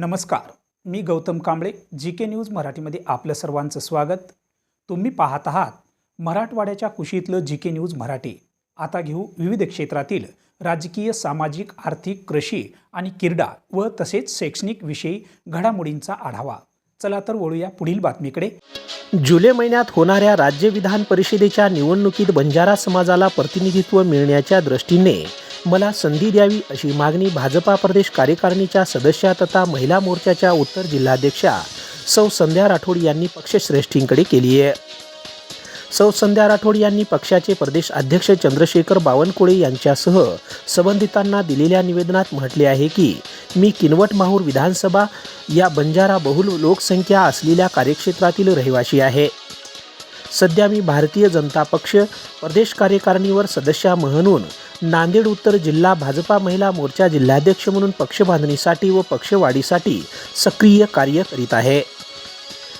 नमस्कार मी Gautam Kamble G K news मराठीमध्ये आपलं सर्वांचं स्वागत. तुम्ही पाहत आहात मराठवाड्याच्या कुशीतलं जी के न्यूज मराठी. आता घेऊ विविध क्षेत्रातील राजकीय सामाजिक आर्थिक कृषी आणि क्रीडा व तसेच शैक्षणिक विषयी घडामोडींचा आढावा. चला तर वळूया पुढील बातमीकडे. जुलै महिन्यात होणाऱ्या राज्य विधान परिषदेच्या निवडणुकीत बंजारा समाजाला प्रतिनिधित्व मिळण्याच्या दृष्टीने मला संधी द्यावी अशी मागणी भाजपा प्रदेश कार्यकारिणीच्या सदस्या तथा महिला मोर्चाच्या उत्तर जिल्हाध्यक्षा सौ संध्या राठोड यांनी पक्षश्रेष्ठींकडे केली आहे. सौ संध्या राठोड यांनी पक्षाचे प्रदेश अध्यक्ष चंद्रशेखर बावनकुळे यांच्यासह संबंधितांना दिलेल्या निवेदनात म्हटले आहे की मी किनवट माहूर विधानसभा या बंजारा बहुल लोकसंख्या असलेल्या कार्यक्षेत्रातील रहिवासी आहे. सध्या मी भारतीय जनता पक्ष प्रदेश कार्यकारिणीवर सदस्य म्हणून नांदेड उत्तर जिल्हा भाजपा महिला मोर्चा जिल्हाध्यक्ष म्हणून पक्ष बांधणीसाठी व पक्षवाढीसाठी सक्रिय कार्य करीत आहे.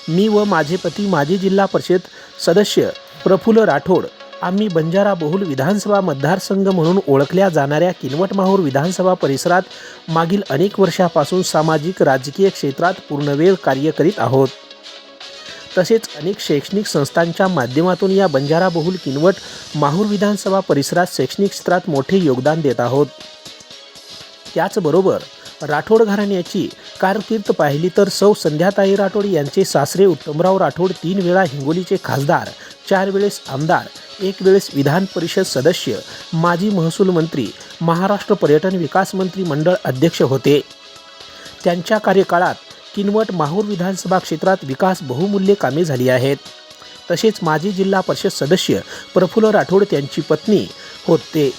मी व माझे पती माजी जिल्हा परिषद सदस्य प्रफुल्ल राठोड आम्ही बंजारा बहुल विधानसभा मतदारसंघ म्हणून ओळखल्या जाणाऱ्या किनवट माहूर विधानसभा परिसरात मागील अनेक वर्षापासून सामाजिक राजकीय क्षेत्रात पूर्णवेळ कार्य करीत आहोत. तसेच अनेक शैक्षणिक संस्थांच्या माध्यमातून या बंजारा बहुल किनवट माहूर विधानसभा परिसरात शैक्षणिक क्षेत्रात मोठे योगदान देत आहोत. त्याचबरोबर राठोड घराण्याची कारकीर्द पाहिली तर सौ संध्याताई राठोड यांचे सासरे उत्तमराव राठोड तीन वेळा हिंगोलीचे खासदार चार वेळेस आमदार एक वेळेस विधान परिषद सदस्य माजी महसूल मंत्री महाराष्ट्र पर्यटन विकास मंत्री मंडळ अध्यक्ष होते. त्यांच्या कार्यकाळात किनवट माहूर विधानसभा क्षेत्रात विकास बहुमूल्य कामे झाली आहेत. तसेच माजी जिल्हा परिषद सदस्य प्रफुल्ल राठोड त्यांची पत्नी होते.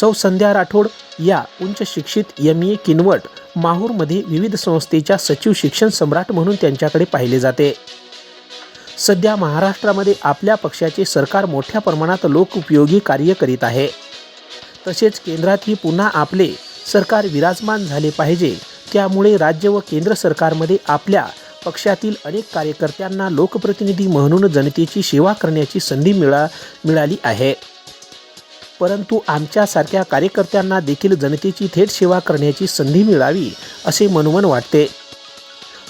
सौ संध्या राठोड या उच्च शिक्षित एम. ए. किनवट माहूरमध्ये विविध संस्थेच्या सचिव शिक्षण सम्राट म्हणून त्यांच्याकडे पाहिले जाते. सध्या महाराष्ट्रामध्ये आपल्या पक्षाचे सरकार मोठ्या प्रमाणात लोकउपयोगी कार्य करीत आहे. तसेच केंद्रातही पुन्हा आपले सरकार विराजमान झाले पाहिजे त्यामुळे राज्य व केंद्र सरकारमध्ये आपल्या पक्षातील अनेक कार्यकर्त्यांना लोकप्रतिनिधी म्हणून जनतेची सेवा करण्याची संधी मिळा मिळाली आहे. परंतु आमच्यासारख्या कार्यकर्त्यांना देखील जनतेची थेट सेवा करण्याची संधी मिळावी असे मनोमन वाटते.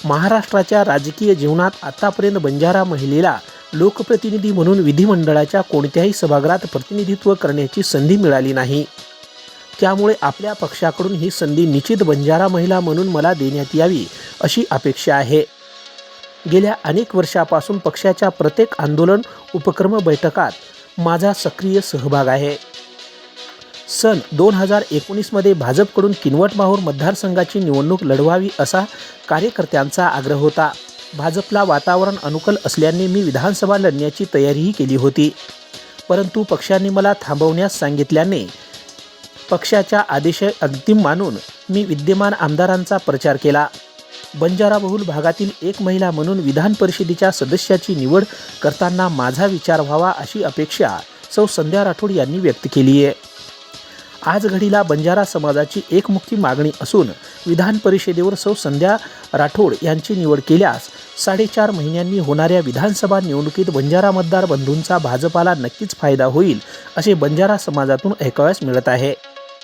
महाराष्ट्राच्या राजकीय जीवनात आतापर्यंत बंजारा महिलेला लोकप्रतिनिधी म्हणून विधिमंडळाच्या कोणत्याही सभागृहात प्रतिनिधित्व करण्याची संधी मिळाली नाही. त्यामुळे आपल्या पक्षाकडून ही संधी निश्चित बंजारा महिला म्हणून मला देण्यात यावी अशी अपेक्षा आहे. गेल्या अनेक वर्षापासून पक्षाच्या प्रत्येक आंदोलन उपक्रम बैठकात माझा सक्रिय सहभाग आहे. सन दोन हजार एकोणीसमध्ये भाजपकडून किनवट माहूर मतदारसंघाची निवडणूक लढवावी असा कार्यकर्त्यांचा आग्रह होता. भाजपला वातावरण अनुकूल असल्याने मी विधानसभा लढण्याची तयारीही केली होती. परंतु पक्षाने मला थांबवण्यास सांगितल्याने पक्षाच्या आदेश अंतिम मानून मी विद्यमान आमदारांचा प्रचार केला. बंजाराबहुल भागातील एक महिला म्हणून विधान परिषदेच्या सदस्याची निवड करताना माझा विचार व्हावा अशी अपेक्षा सौ संध्या राठोड यांनी व्यक्त केली आहे आज घडीला बंजारा समाजाची एकमुखी मागणी असून विधान परिषदेवर सौ संध्या राठोड यांची निवड केल्यास साडेचार महिन्यांनी होणाऱ्या विधानसभा निवडणुकीत बंजारा मतदार बंधूंचा भाजपाला नक्कीच फायदा होईल असे बंजारा समाजातून ऐकाव्यास मिळत आहे.